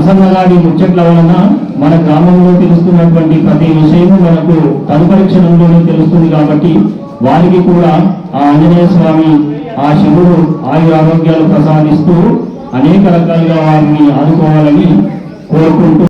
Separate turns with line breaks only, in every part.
సన్నసన్నగాడి ముచ్చట్ల వలన మన గ్రామంలో తెలుస్తున్నటువంటి ప్రతి విషయము మనకు తదుపరి క్షణంలోనే తెలుస్తుంది కాబట్టి వారికి కూడా ఆ ఆంజనేయ స్వామి ఆ శివుడు ఆయు ఆరోగ్యాలు ప్రసాదిస్తూ అనేక రకాలుగా వారిని ఆదుకోవాలని కోరుకుంటూ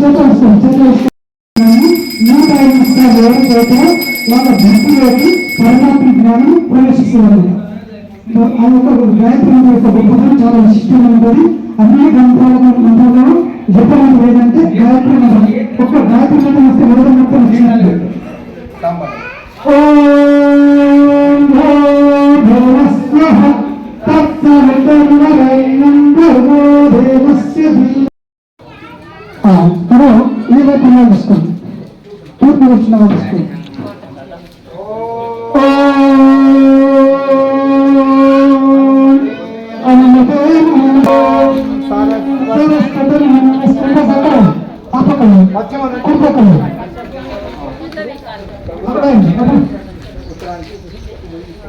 అద్భుతం నూట ఎవరికైతే వాళ్ళ భక్తిలోకి పరమాత్మ జ్ఞానం ప్రవేశిస్తున్నారు ఆ యొక్క గాయత్రం యొక్క గొప్పతనం చాలా విశిష్టమైనది అన్ని గ్రంథాల మంత్రంలో జపమంత్రం ఏంటంటే గాయత్రి మంత్రం ఒక్క గాయత్రి మంత్రం వస్తే మొదటి మొత్తం వచ్చినట్టు ఓం భూర్భువస్వః తత్సవ মিশনারি স্কুল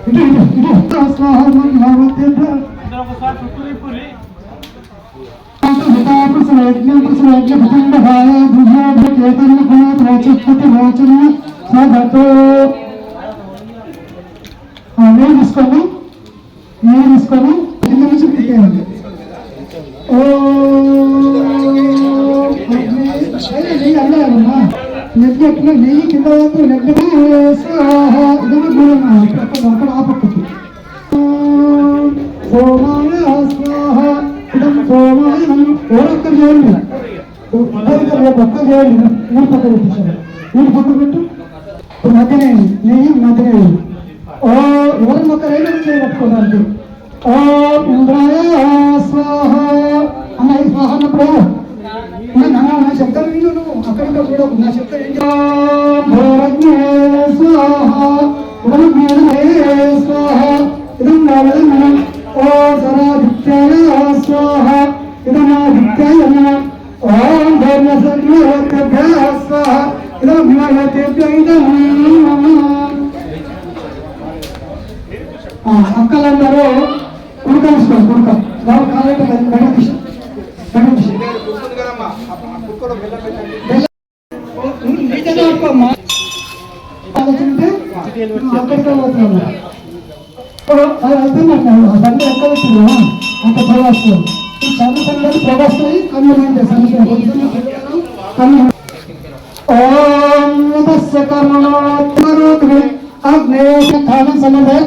ఇటు ఇటు ఇటు హార్మోన్ హార్మోన్ తింటారు తూర్పు వచ్చిన వాళ్ళు తీసుకోండి నేను తీసుకొని నేను తీసుకొని కింద నుంచి పెట్టేయండి ఓ నెయ్యి అన్నారమ్మా నెగ్గి ఎట్లా నెయ్యి కింద వరకు నెగ్గి స్వాహ ఇదన్నా దూరం అక్కడ ఆ పక్కకి సోమాయ స్వాహ ఇదం నన్ను ఓరొక్కరు చేయండి ఒక్క చేయండి మూడు పక్క పెట్టేశారు మూడు పక్క పెట్టు మధ్యనే నెయ్యి మధ్యనే ఓ ఎవరి మొక్కలైనా చేయబట్టుకోవడానికి ఓ ఇంద్రాయ స్వాహ అన్న ఈ స్వాహ అన్నప్పుడు నా శబ్దం విను నువ్వు అక్కడ నా శబ్దం ఏం స్వాహ స్వాహ ఓ సరాదిత్యాయ స్వాహ ఇదమాదిత్యాయ నమః ఓం ధర్మసజ్ఞ స్వాహ ఇదం విమలతేభ్య ఇదం నమః ఆ, అక్కలందరూ కుడుక తీసుకోండి కుడుక వాళ్ళు కాలేట బెడ తీసి అక్కడికే పోతున్నాను ఇప్పుడు అది అయిపోయిందంట ఆ ఎక్కడ వచ్చిందా అంత ప్రవాసం. ఈ చదువు సంగతి ప్రవాసాయి కన్ను ఓం నమస్య అగ్నే సమదే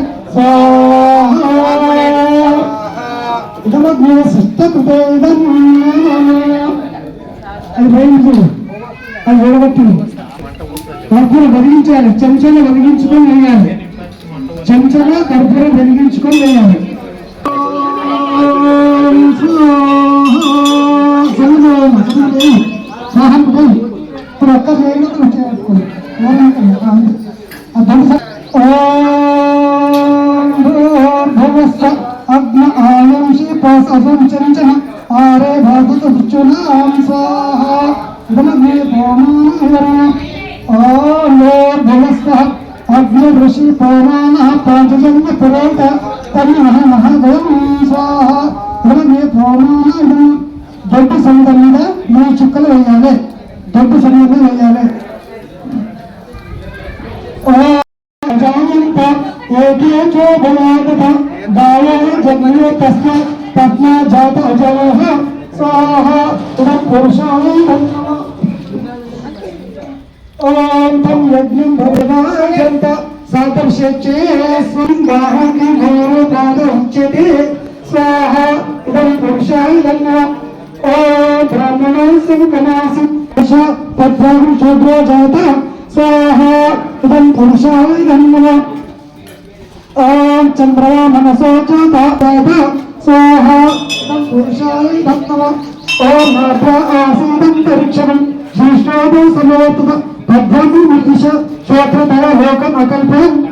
ఇదమగ్నే ఇదం. అది వేయించు అది కర్పూరం వెలిగించాలి వెలిగించుకొని వేయాలి చెంచాలు కర్పూరం వెలిగించుకొని వేయాలి ఓం స్వాహా. సముద్రం, సముద్రం. స్వాహం పోయి. ఇప్పుడు ఒక్క చేయండి పాంచజన్మ పురోట తన్న మహాభవం స్వాహ ఇదమగ్నే భూమాన దొడ్డు సంద మీద మూడు చుక్కలు వేయాలి దొడ్డు సంద మీద వేయాలి జాయంత ఏకేచో బలాగత గాయాయ జన్మయో తస్మ తస్మ జాత అజయోః స్వాహ ఇదం పురుషాయ నమః ఓం తం యజ్ఞం భగవాయంత సాదర్శే స్వంగాహకి ఘోరో ప్రాదోచ్యతే స్వాహ ఇదం పురుషాయ నమః ఓం బ్రాహ్మణాసం కమాసం తద్భాగం శూద్రో జాత. స్వాహ ఇదం పురుషాయ నమః ఓం చంద్రమా మనసో చూత స్వాహ పురుషాయ దత్తవ ఓం నాభ ఆసీదంతరిక్షణం శ్రీష్టాదో సమోతుత. పద్మాది నిర్దిశ శ్రోత్రతర లోకం అకల్పం స్వాహ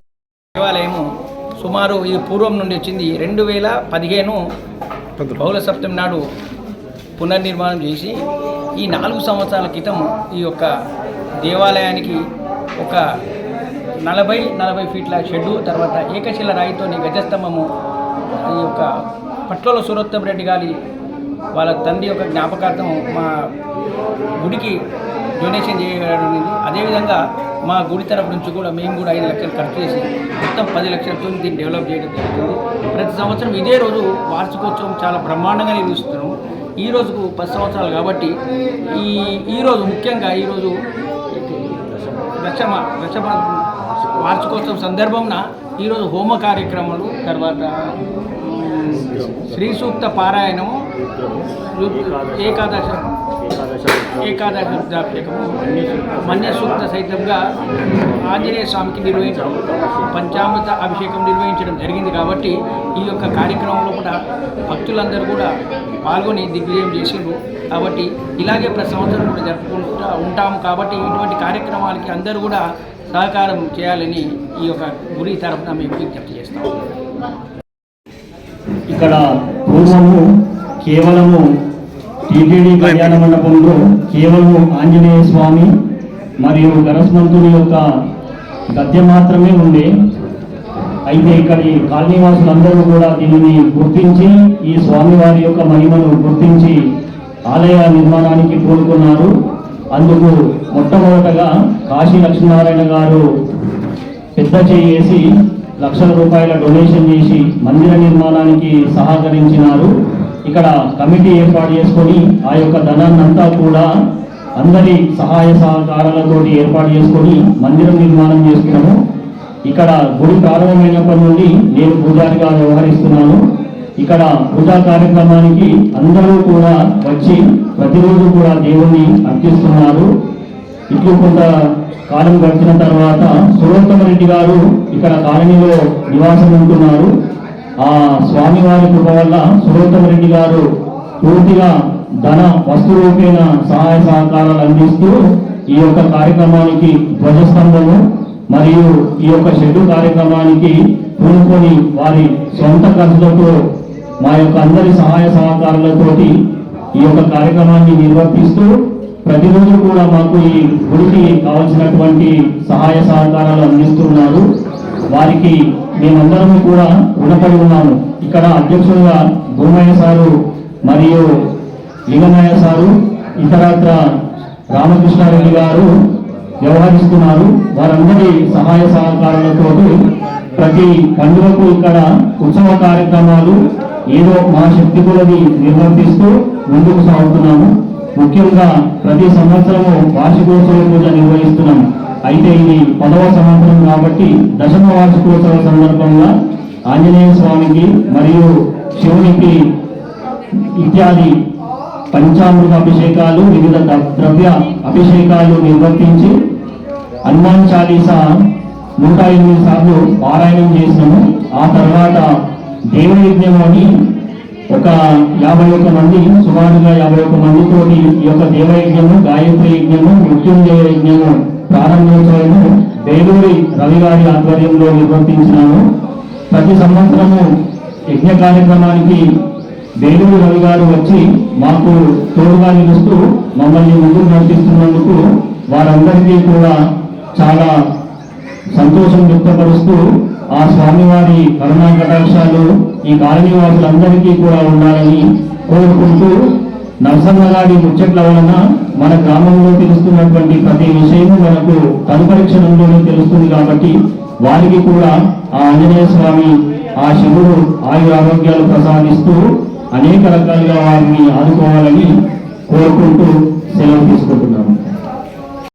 సుమారు
ఇది పూర్వం నుండి వచ్చింది. రెండు వేల పదిహేను బహుళ సప్తమి నాడు పునర్నిర్మాణం చేసి ఈ నాలుగు సంవత్సరాల క్రితం ఈ యొక్క దేవాలయానికి ఒక నలభై నలభై ఫీట్ల షెడ్డు తర్వాత ఏకశిల రాయితోని గజస్తంభము ఈ యొక్క పట్ల సురోత్తమ్ రెడ్డి గారి వాళ్ళ తండ్రి యొక్క జ్ఞాపకార్థం మా గుడికి డొనేషన్ చేయడం అదేవిధంగా మా గుడి తరపు నుంచి కూడా మేము కూడా ఐదు లక్షలు ఖర్చు చేసి మొత్తం పది లక్షలతో దీన్ని డెవలప్ చేయడం జరుగుతుంది. ప్రతి సంవత్సరం ఇదే రోజు వార్షికోత్సవం చాలా బ్రహ్మాండంగా నిర్వహిస్తున్నాము. ఈ రోజుకు పది సంవత్సరాలు కాబట్టి ఈ ఈరోజు ముఖ్యంగా ఈరోజు దశమ దశమ వార్షికోత్సవం సందర్భంన ఈరోజు హోమ కార్యక్రమాలు తర్వాత శ్రీ సూక్త పారాయణము ఏకాదశ ఏకాదశ రుద్రాభిషేకము మన్య సూక్త సహితంగా ఆంజనేయ స్వామికి నిర్వహించడం పంచామృత అభిషేకం నిర్వహించడం జరిగింది కాబట్టి ఈ యొక్క కార్యక్రమంలో కూడా భక్తులందరూ కూడా పాల్గొని దిగ్విజయం చేసిండ్రు. కాబట్టి ఇలాగే ప్రతి సంవత్సరం కూడా జరుపుకుంటూ ఉంటాము కాబట్టి ఇటువంటి కార్యక్రమాలకి అందరూ కూడా సహకారం చేయాలని ఈ యొక్క గురి తరఫున మేము విజ్ఞప్తి చేస్తాం.
ఇక్కడ పూర్వము కేవలము టీటీడీ కళ్యాణ మండపంలో కేవలం ఆంజనేయ స్వామి మరియు గరస్మంతుని యొక్క గద్య మాత్రమే ఉండే. అయితే ఇక్కడి కాలనీవాసులందరూ కూడా దీనిని గుర్తించి ఈ స్వామివారి యొక్క మహిమను గుర్తించి ఆలయ నిర్మాణానికి పూనుకున్నారు. అందుకు మొట్టమొదటగా కాశీ లక్ష్మీనారాయణ గారు పెద్ద చేసి లక్షల రూపాయల డొనేషన్ చేసి మందిర నిర్మాణానికి సహకరించినారు. ఇక్కడ కమిటీ ఏర్పాటు చేసుకొని ఆ యొక్క ధనాన్నంతా కూడా అందరి సహాయ సహకారాలతోటి ఏర్పాటు చేసుకొని మందిరం నిర్మాణం చేస్తున్నాము ఇక్కడ గుడి ప్రారంభమైనప్పటి నుండి నేను పూజారిగా వ్యవహరిస్తున్నాను. ఇక్కడ పూజా కార్యక్రమానికి అందరూ కూడా వచ్చి ప్రతిరోజు కూడా దేవుణ్ణి అర్చిస్తున్నారు. ఇట్లు కొంత కాలం గడిచిన తర్వాత సురోత్తమ రెడ్డి గారు ఇక్కడ కాలనీలో నివాసం ఉంటున్నారు. ఆ స్వామివారి కృప వల్ల సురోత్తమ రెడ్డి గారు పూర్తిగా ధన వస్తు రూపేణ సహాయ సహకారాలు అందిస్తూ ఈ యొక్క కార్యక్రమానికి ధ్వజస్తంభము మరియు ఈ యొక్క షెడ్డు కార్యక్రమానికి పూనుకొని వారి సొంత ఖర్చులతో మా యొక్క అందరి సహాయ సహకారాలతోటి ఈ యొక్క కార్యక్రమాన్ని నిర్వర్తిస్తూ ప్రతిరోజు కూడా మాకు ఈ గుడికి కావలసినటువంటి సహాయ సహకారాలు అందిస్తున్నారు. వారికి మేమందరం కూడా రుణపడి ఉన్నాము. ఇక్కడ అధ్యక్షులుగా భూమయ్య సారు మరియు లింగమయ్య సారు ఇతరత్ర రామకృష్ణారెడ్డి గారు వ్యవహరిస్తున్నారు. వారందరి సహాయ సహకారాలతో ప్రతి పండుగకు ఇక్కడ ఉత్సవ కార్యక్రమాలు ఏదో మా శక్తి కొలది నిర్వర్తిస్తూ ముందుకు సాగుతున్నాము. ముఖ్యంగా ప్రతి సంవత్సరము వార్షికోత్సవ పూజ నిర్వహిస్తున్నాము. అయితే ఇది పదవ సంవత్సరం కాబట్టి దశమ వార్షికోత్సవ సందర్భంగా ఆంజనేయ స్వామికి మరియు శివునికి ఇత్యాది పంచామృత అభిషేకాలు వివిధ ద్రవ్య అభిషేకాలు నిర్వర్తించి హనుమాన్ చాలీసా నూట ఎనిమిది సార్లు పారాయణం చేసినాము. ఆ తర్వాత దేవయజ్ఞం అని ఒక యాభై ఒక్క మంది సుమారుగా యాభై ఒక్క మందితోటి ఈ యొక్క దేవయజ్ఞము గాయత్రి యజ్ఞము మృత్యుంజయ యజ్ఞము ప్రారంభోత్సవము వేలూరి రవి గారి ఆధ్వర్యంలో నిర్వర్తించినాము. ప్రతి సంవత్సరము యజ్ఞ కార్యక్రమానికి వేలూరు రవి గారు వచ్చి మాకు తోడుగా నిలుస్తూ మమ్మల్ని ముందుకు నడిపిస్తున్నందుకు వారందరికీ కూడా చాలా సంతోషం వ్యక్తపరుస్తూ ఆ స్వామివారి కరుణా కటాక్షాలు ఈ కాలనీ వాసులందరికీ కూడా ఉండాలని కోరుకుంటూ నరసన్నగారి ముచ్చట్ల వలన మన గ్రామంలో తెలుస్తున్నటువంటి ప్రతి విషయము మనకు తనుపరీక్షణంలోనే తెలుస్తుంది కాబట్టి వారికి కూడా ఆ ఆంజనేయ స్వామి ఆ శివుడు ఆయు ఆరోగ్యాలు ప్రసాదిస్తూ అనేక రకాలుగా వారిని ఆదుకోవాలని కోరుకుంటూ సెలవు తీసుకుంటున్నాము.